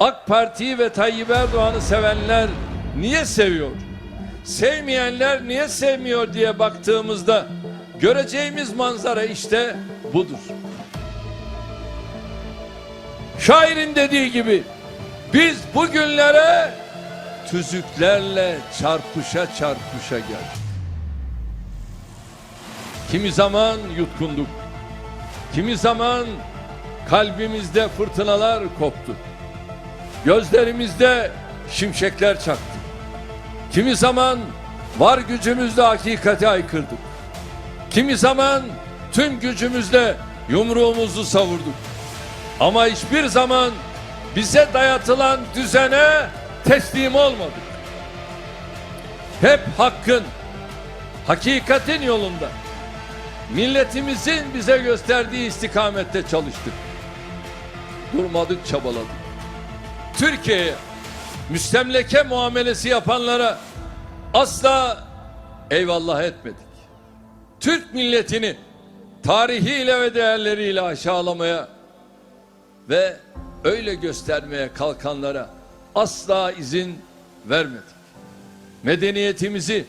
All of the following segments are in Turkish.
AK Parti'yi ve Tayyip Erdoğan'ı sevenler niye seviyor? Sevmeyenler niye sevmiyor diye baktığımızda göreceğimiz manzara işte budur. Şairin dediği gibi biz bugünlere tüzüklerle çarpışa çarpışa geldik. Kimi zaman yutkunduk. Kimi zaman kalbimizde fırtınalar koptu. Gözlerimizde şimşekler çaktı. Kimi zaman var gücümüzle hakikati aykırdık. Kimi zaman tüm gücümüzle yumruğumuzu savurduk. Ama hiçbir zaman bize dayatılan düzene teslim olmadık. Hep hakkın, hakikatin yolunda, milletimizin bize gösterdiği istikamette çalıştık. Durmadık, çabaladık. Türkiye'ye müstemleke muamelesi yapanlara asla eyvallah etmedik. Türk milletini tarihiyle ve değerleriyle aşağılamaya ve öyle göstermeye kalkanlara asla izin vermedik. Medeniyetimizi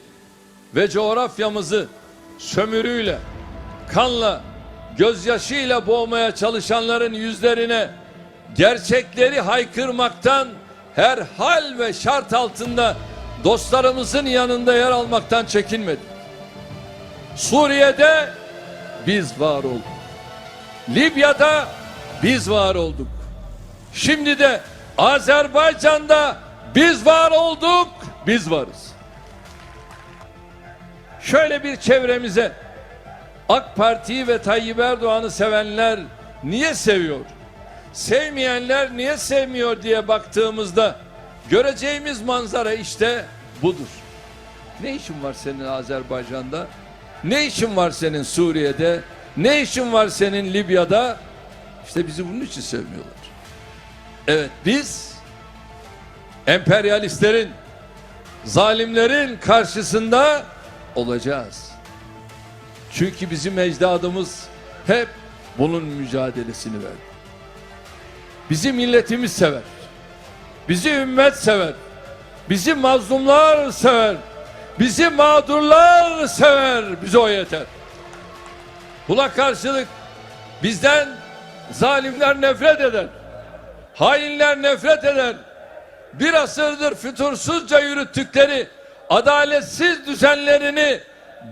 ve coğrafyamızı sömürüyle, kanla, gözyaşıyla boğmaya çalışanların yüzlerine gerçekleri haykırmaktan her hal ve şart altında dostlarımızın yanında yer almaktan çekinmedik. Suriye'de biz var olduk. Libya'da biz var olduk. Şimdi de Azerbaycan'da biz var olduk, biz varız. Şöyle bir çevremize AK Parti'yi ve Tayyip Erdoğan'ı sevenler niye seviyor? Sevmeyenler niye sevmiyor diye baktığımızda göreceğimiz manzara işte budur. Ne işin var senin Azerbaycan'da? Ne işin var senin Suriye'de? Ne işin var senin Libya'da? İşte bizi bunun için sevmiyorlar. Evet biz emperyalistlerin, zalimlerin karşısında olacağız. Çünkü bizim ecdadımız hep bunun mücadelesini verdi. Bizi milletimiz sever. Bizi ümmet sever. Bizi mazlumlar sever. Bizi mağdurlar sever. Bize o yeter. Buna karşılık bizden zalimler nefret eder. Hainler nefret eder. Bir asırdır fütursuzca yürüttükleri adaletsiz düzenlerini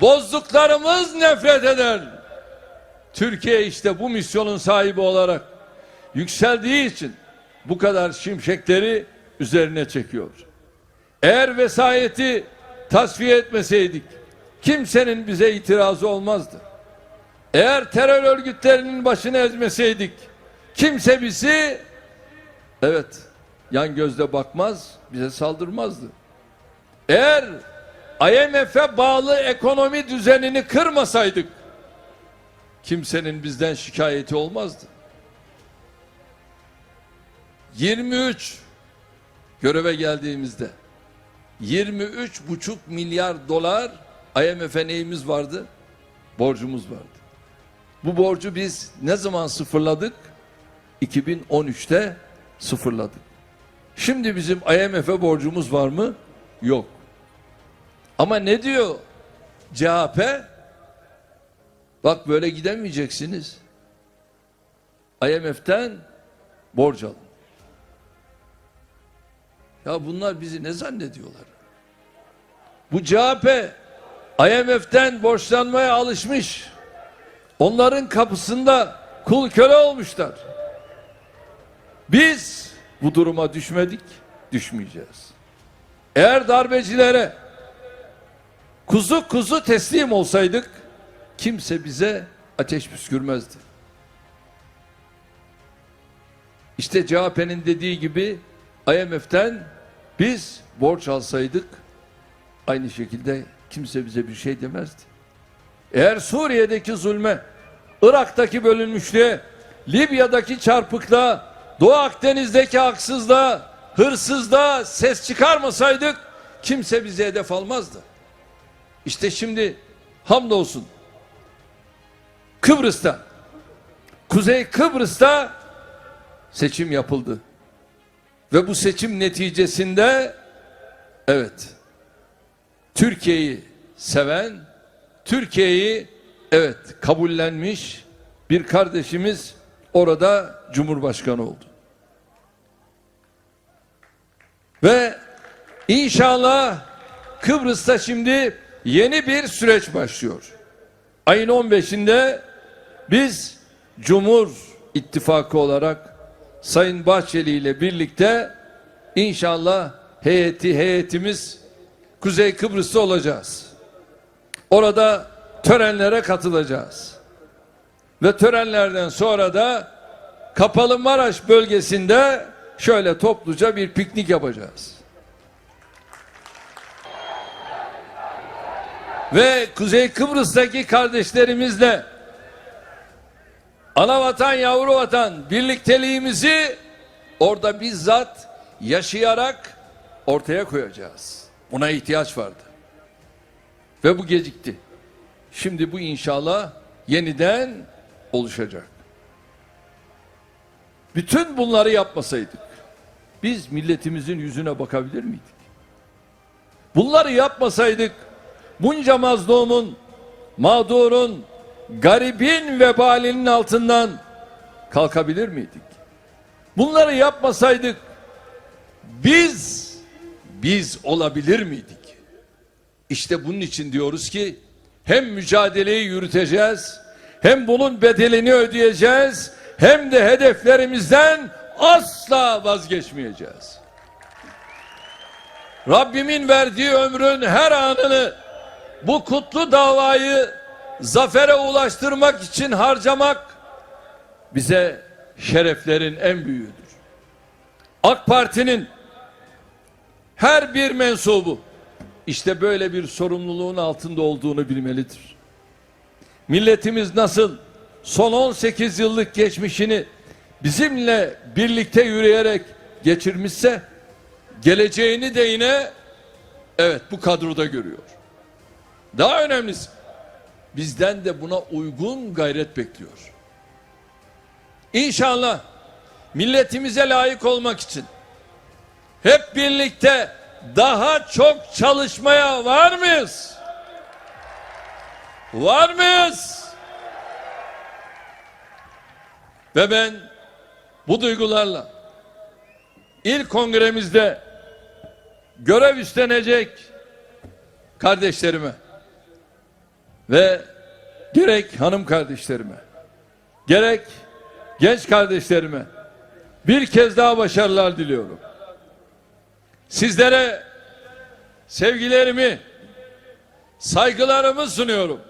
bozduklarımız nefret eder. Türkiye işte bu misyonun sahibi olarak yükseldiği için bu kadar şimşekleri üzerine çekiyor. Eğer vesayeti tasfiye etmeseydik kimsenin bize itirazı olmazdı. Eğer terör örgütlerinin başını ezmeseydik kimse bizi evet yan gözle bakmaz bize saldırmazdı. Eğer IMF'e bağlı ekonomi düzenini kırmasaydık kimsenin bizden şikayeti olmazdı. 23 göreve geldiğimizde 23 buçuk milyar dolar IMF'e neyimiz vardı? Borcumuz vardı. Bu borcu biz ne zaman sıfırladık? 2013'te sıfırladık. Şimdi bizim IMF'e borcumuz var mı? Yok. Ama ne diyor CHP? Bak böyle gidemeyeceksiniz. IMF'den borç alın. Ya bunlar bizi ne zannediyorlar? Bu CHP IMF'den borçlanmaya alışmış. Onların kapısında kul köle olmuşlar. Biz bu duruma düşmedik, düşmeyeceğiz. Eğer darbecilere kuzu kuzu teslim olsaydık kimse bize ateş püskürmezdi. İşte CHP'nin dediği gibi IMF'den biz borç alsaydık aynı şekilde kimse bize bir şey demezdi. Eğer Suriye'deki zulme, Irak'taki bölünmüşlüğe, Libya'daki çarpıklığa, Doğu Akdeniz'deki haksızlığa, hırsızlığa ses çıkarmasaydık kimse bize hedef almazdı. İşte şimdi hamdolsun Kıbrıs'ta, Kuzey Kıbrıs'ta seçim yapıldı. Ve bu seçim neticesinde evet Türkiye'yi seven, Türkiye'yi evet kabullenmiş bir kardeşimiz orada Cumhurbaşkanı oldu. Ve inşallah Kıbrıs'ta şimdi yeni bir süreç başlıyor. Ayın 15'inde biz Cumhur İttifakı olarak Sayın Bahçeli ile birlikte inşallah heyeti heyetimiz Kuzey Kıbrıs'ta olacağız. Orada törenlere katılacağız. Ve törenlerden sonra da Kapalı Maraş bölgesinde şöyle topluca bir piknik yapacağız. Ve Kuzey Kıbrıs'taki kardeşlerimizle ana vatan yavru vatan birlikteliğimizi orada bizzat yaşayarak ortaya koyacağız. Buna ihtiyaç vardı. Ve bu gecikti. Şimdi bu inşallah yeniden oluşacak. Bütün bunları yapmasaydık biz milletimizin yüzüne bakabilir miydik? Bunları yapmasaydık bunca mazlumun, mağdurun, garibin vebalinin altından kalkabilir miydik? Bunları yapmasaydık biz biz olabilir miydik? İşte bunun için diyoruz ki hem mücadeleyi yürüteceğiz, hem bunun bedelini ödeyeceğiz, hem de hedeflerimizden asla vazgeçmeyeceğiz. Rabbimin verdiği ömrün her anını bu kutlu davayı zafere ulaştırmak için harcamak bize şereflerin en büyüğüdür. AK Parti'nin her bir mensubu işte böyle bir sorumluluğun altında olduğunu bilmelidir. Milletimiz nasıl son 18 yıllık geçmişini bizimle birlikte yürüyerek geçirmişse geleceğini de yine evet bu kadroda görüyor. Daha önemlisi bizden de buna uygun gayret bekliyor. İnşallah milletimize layık olmak için hep birlikte daha çok çalışmaya var mıyız? Var mıyız? Ve ben bu duygularla ilk kongremizde görev üstlenecek kardeşlerime ve gerek hanım kardeşlerime gerek genç kardeşlerime bir kez daha başarılar diliyorum. Sizlere sevgilerimi, saygılarımı sunuyorum.